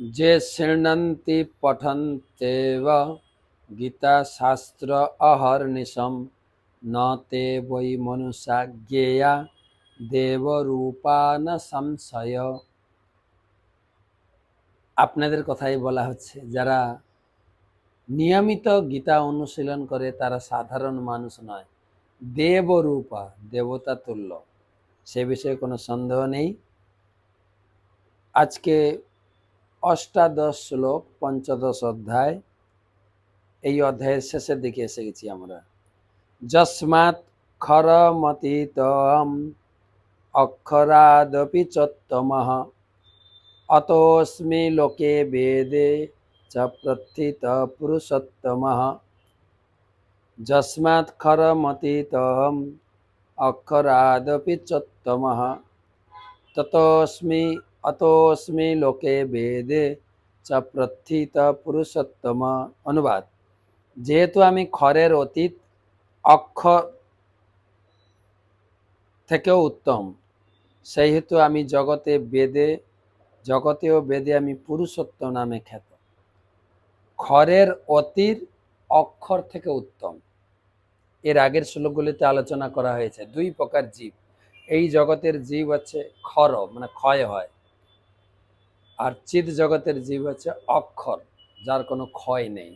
যে শৃণন্তি পঠন্তেব, গীতাশাস্ত্র অহর্নিশম, ন তে বৈ মনুষা জ্ঞেয়া দেবরূপা না সংশয় আপনাদের কথাই বলা হচ্ছে, যারা নিয়মিত গীতা অনুশীলন করে তারা সাধারণ মানুষ নয়। দেবরূপা দেবতা তুল্য সে বিষয়ে কোনো সন্দেহ নেই। আজকে অষ্টাদশ শ্লোক, পঞ্চদশ অধ্যায়। এই অধ্যায়ের শেষের দিকে এসে গেছি আমরা। যস্মাৎ খরমতীতম অক্ষরাদপি চোত্তমঃ অতোস্মি লোকে বেদে চ প্রথিত পুরুষোত্তমঃ। যস্মাৎ খরমতীতম অক্ষরাদপি চোত্তমঃ ততোস্মি অতোস্মি লোকে বেদে চ প্রথিত পুরুষোত্তম অনুবাদ যেহেতু আমি খরের অতীত অক্ষর থেকেও উত্তম সেই হেতু আমি জগতে বেদে জগতেও বেদে আমি পুরুষোত্তম নামে খ্যাত। খরের অতির অক্ষর থেকে উত্তম। এর আগের শ্লোকগুলিতে আলোচনা করা হয়েছে। দুই প্রকার জীব। এই জগতের জীব হচ্ছে খর মানে ক্ষয় হয়। আর চিৎ জগতের জীব হচ্ছে অক্ষর, যার কোনো ক্ষয় নেই।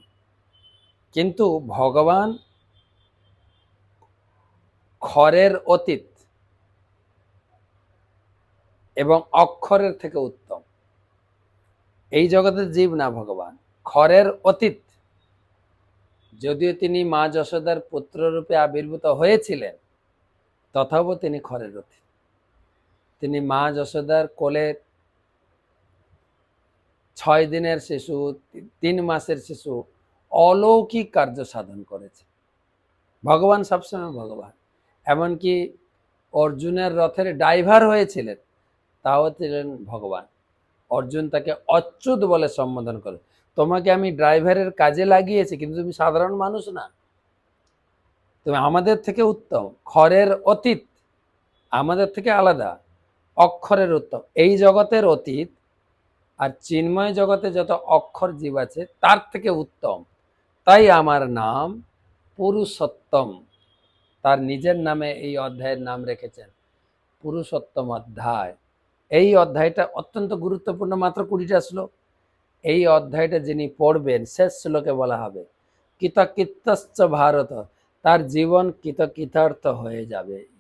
কিন্তু ভগবান খরের অতীত এবং অক্ষরের থেকে উত্তম। এই জগতের জীব না ভগবান, খরের অতীত। যদিও তিনি মা যশোদার পুত্র রূপে আবির্ভূত হয়েছিলেন, তথাপি তিনি খরের অতীত। তিনি মা যশোদার কোলে ছয় দিনের শিশু তিন মাসের শিশু অলৌকিক কার্য সাধন করেছে। ভগবান সবসময় ভগবান। এমনকি অর্জুনের রথের ড্রাইভার হয়েছিলেন, তাও ছিলেন ভগবান। অর্জুন তাকে অচ্যুত বলে সম্বোধন করে, তোমাকে আমি ড্রাইভারের কাজে লাগিয়েছি, কিন্তু তুমি সাধারণ মানুষ না। তুমি আমাদের থেকে উত্তম খরের অতীত আমাদের থেকে আলাদা, অক্ষরের উত্তম। এই জগতের অতীত আর চিন্ময় জগতে যত অক্ষর জীব আছে, তার থেকে উত্তম। তাই আমার নাম পুরুষোত্তম। তার নিজের নামে এই অধ্যায়ের নাম রেখেছেন। পুরুষোত্তম অধ্যায়। এই অধ্যায়টা অত্যন্ত গুরুত্বপূর্ণ, মাত্র কুড়িটা শ্লোক। এই অধ্যায়টা যিনি পড়বেন, শেষ শ্লোকে বলা হবে কৃতকৃত্যশ্চ ভারত, তার জীবন কৃতকৃতার্থ হয়ে যাবে।